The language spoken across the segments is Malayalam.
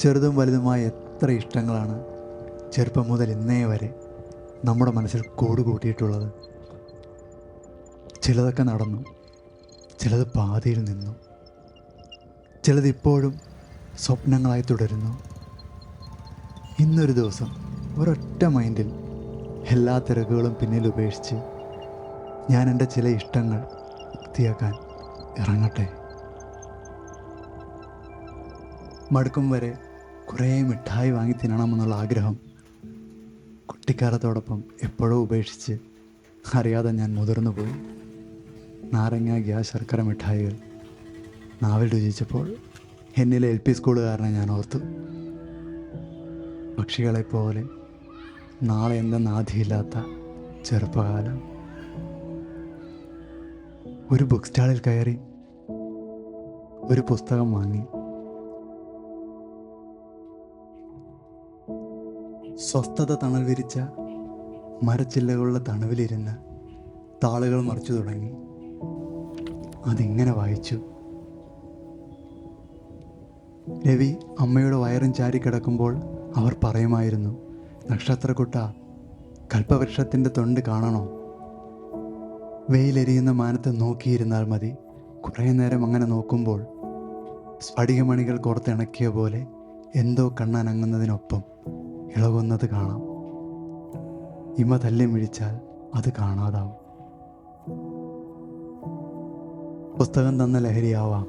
ചെറുതും വലുതുമായ എത്ര ഇഷ്ടങ്ങളാണ് ചെറുപ്പം മുതൽ ഇന്നേ വരെ നമ്മുടെ മനസ്സിൽ കൂട് കൂട്ടിയിട്ടുള്ളത്. ചിലതൊക്കെ നടന്നു ചിലത് പാതിയിൽ നിന്നു ചിലതിപ്പോഴും സ്വപ്നങ്ങളായി തുടരുന്നു. ഇന്നൊരു ദിവസം ഒരൊറ്റ മൈൻഡിൽ എല്ലാ തിരക്കുകളും പിന്നിൽ ഉപേക്ഷിച്ച് ഞാൻ എന്റെ ചില ഇഷ്ടങ്ങൾ വൃത്തിയാക്കാൻ ഇറങ്ങട്ടെ. മടുക്കും വരെ കുറേ മിഠായി വാങ്ങി തിന്നണമെന്നുള്ള ആഗ്രഹം കുട്ടിക്കാലത്തോടൊപ്പം എപ്പോഴും ഉപേക്ഷിച്ച് അറിയാതെ ഞാൻ മുതിർന്നു പോയി. നാരങ്ങ ഗ്യാസ് ശർക്കര മിഠായികൾ. നാവിൽ രുചിച്ചപ്പോൾ എന്നിലെ എൽ പി സ്കൂളുകാരനെ ഞാൻ ഓർത്തു. പക്ഷികളെപ്പോലെ നാളെ എന്തെന്ന് ആധിയില്ലാത്ത ചെറുപ്പകാലം. ഒരു ബുക്ക് സ്റ്റാളിൽ കയറി ഒരു പുസ്തകം വാങ്ങി. സ്വസ്ഥത തണൽ വിരിച്ച മരച്ചില്ലകളുടെ തണുവിലിരുന്ന് താളുകൾ മറിച്ചു തുടങ്ങി. അതിങ്ങനെ വായിച്ചു? രവി അമ്മയുടെ വയറും ചാരി കിടക്കുമ്പോൾ അവർ പറയുമായിരുന്നു നക്ഷത്രക്കുട്ട കൽപ്പവൃക്ഷത്തിന്റെ തൊണ്ട് കാണണോ? വെയിലെരിയുന്ന മാനത്ത് നോക്കിയിരുന്നാൽ മതി. കുറേ നേരം അങ്ങനെ നോക്കുമ്പോൾ സ്ഫടികമണികൾ കോർത്തിണക്കിയ പോലെ എന്തോ കണ്ണനങ്ങുന്നതിനൊപ്പം ഇളകുന്നത് കാണാം. ഇമ തല്ലി മിഴിച്ചാൽ അത് കാണാതാവും. പുസ്തകം തന്ന ലഹരിയാവാം.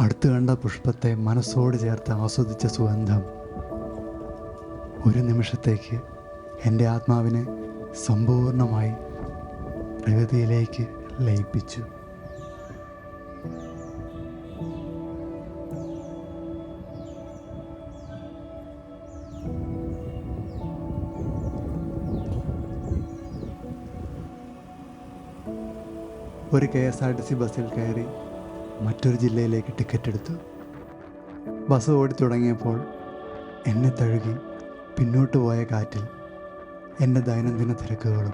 അടുത്തു കണ്ട പുഷ്പത്തെ മനസ്സോട് ചേർത്ത് ആസ്വദിച്ച സുഗന്ധം. ഒരു നിമിഷത്തേക്ക് എന്റെ ആത്മാവിനെ സമ്പൂർണമായി പ്രകൃതിയിലേക്ക് ലയിപ്പിച്ചു. ഒരു K S R T C ബസ്സിൽ കയറി മറ്റൊരു ജില്ലയിലേക്ക് ടിക്കറ്റ് എടുത്തു. ബസ് ഓടി തുടങ്ങിയപ്പോൾ എന്നെ തഴുകി പിന്നോട്ട് പോയ കാറ്റിൽ എന്റെ ദൈനംദിന തിരക്കുകളും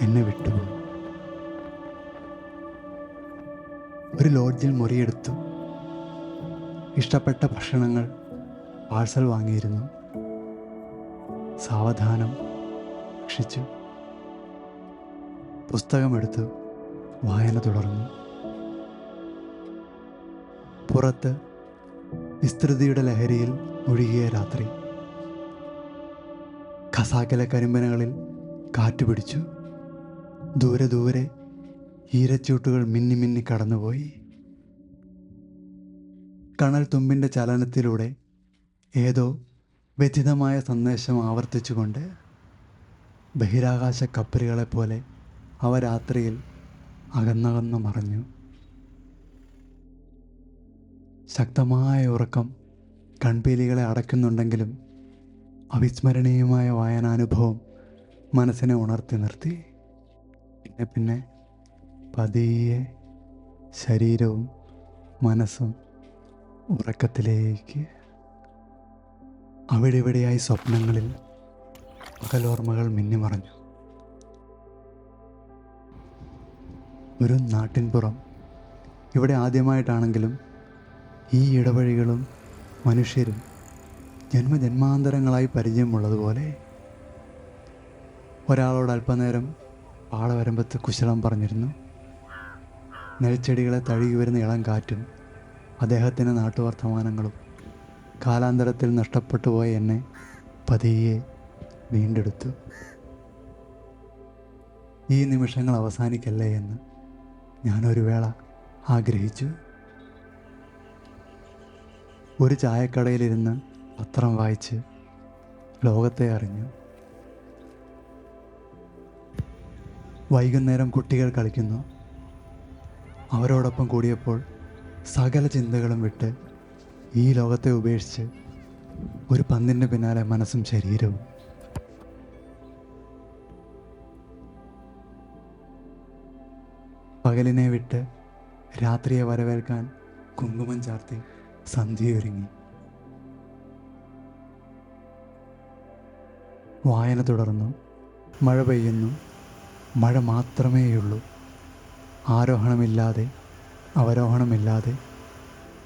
എന്നെ വിട്ടുപോയി. ഒരു ലോഡ്ജിൽ മുറിയെടുത്തു. ഇഷ്ടപ്പെട്ട ഭക്ഷണങ്ങൾ പാഴ്സൽ വാങ്ങിയിരുന്നു. സാവധാനം ഭക്ഷിച്ചു പുസ്തകമെടുത്തു വായന തുടർന്നു. പുറത്ത് വിസ്തൃതിയുടെ ലഹരിയിൽ ഒഴുകിയ രാത്രി. ഖസാക്കിലെ കരിമ്പനകളിൽ കാറ്റുപിടിച്ചു ദൂരെ ദൂരെ ഈരച്ചൂട്ടുകൾ മിന്നി മിന്നി കടന്നുപോയി. കണൽ തുമ്പിന്റെ ചലനത്തിലൂടെ ഏതോ വ്യഥിതമായ സന്ദേശം ആവർത്തിച്ചുകൊണ്ട് ബഹിരാകാശ കപ്പലുകളെപ്പോലെ അവ രാത്രിയിൽ അകന്നകന്നു മറഞ്ഞു. ശക്തമായ ഉറക്കം കൺപീലികളെ അടയ്ക്കുന്നുണ്ടെങ്കിലും അവിസ്മരണീയമായ വായനാനുഭവം മനസ്സിനെ ഉണർത്തി നിർത്തി. പിന്നെ പിന്നെ പതിയെ ശരീരവും മനസ്സും ഉറക്കത്തിലേക്ക്. അവിടെ ഇവിടെയായി സ്വപ്നങ്ങളിൽ പകലോർമ്മകൾ മിന്നിമറഞ്ഞു. ഒരു നാട്ടിൻപുറം. ഇവിടെ ആദ്യമായിട്ടാണെങ്കിലും ഈ ഇടവഴികളും മനുഷ്യരും ജന്മജന്മാന്തരങ്ങളായി പരിചയമുള്ളതുപോലെ ഒരാളോട് അല്പനേരം പാടവരമ്പത്ത് കുശലം പറഞ്ഞിരുന്നു. നെൽച്ചെടികളെ തഴുകി വരുന്ന ഇളം കാറ്റും അദ്ദേഹത്തിന്റെ നാട്ടുവർത്തമാനങ്ങളും കാലാന്തരത്തിൽ നഷ്ടപ്പെട്ടു പോയ എന്നെ പതിയെ വീണ്ടെടുത്തു. ഈ നിമിഷങ്ങൾ അവസാനിക്കല്ലേ എന്ന് ഞാനൊരു വേള ആഗ്രഹിച്ചു. ഒരു ചായക്കടയിലിരുന്ന് പത്രം വായിച്ച് ലോകത്തെ അറിഞ്ഞു. വൈകുന്നേരം കുട്ടികൾ കളിക്കുന്നു. അവരോടൊപ്പം കൂടിയപ്പോൾ സകല ചിന്തകളും വിട്ട് ഈ ലോകത്തെ ഉപേക്ഷിച്ച് ഒരു പന്തിന്റെ പിന്നാലെ മനസ്സും ശരീരവും പകലിനെ വിട്ട് രാത്രിയെ വരവേൽക്കാൻ കുങ്കുമം ചാർത്തി സന്ധ്യയൊരുങ്ങി വായന തുടർന്നു. മഴ പെയ്യുന്നു. മഴ മാത്രമേയുള്ളൂ. ആരോഹണമില്ലാതെ അവരോഹണമില്ലാതെ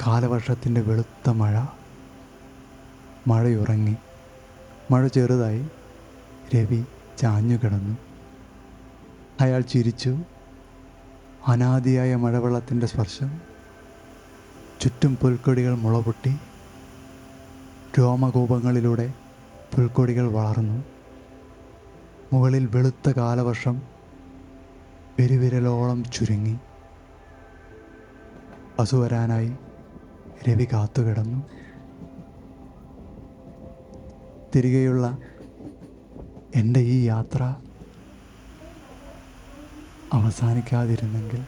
കാലവർഷത്തിന്റെ വെളുത്ത മഴ. മഴയുറങ്ങി. മഴ ചെറുതായി. രവി ചാഞ്ഞു കിടന്നു. അയാൾ ചിരിച്ചു. അനാദിയായ മഴവെള്ളത്തിന്റെ സ്പർശം ചുറ്റും പുൽക്കൊടികൾ മുളപൊട്ടി രോമകൂപങ്ങളിലൂടെ പുൽക്കൊടികൾ വളർന്നു. മുകളിൽ വെളുത്ത കാലവർഷം പെരുവിരലോളം ചുരുങ്ങി. പശു വരാനായി രവി കാത്തുകിടന്നു. തിരികെയുള്ള എന്റെ ഈ യാത്ര അവസാനിക്കാതിരുന്നെങ്കിൽ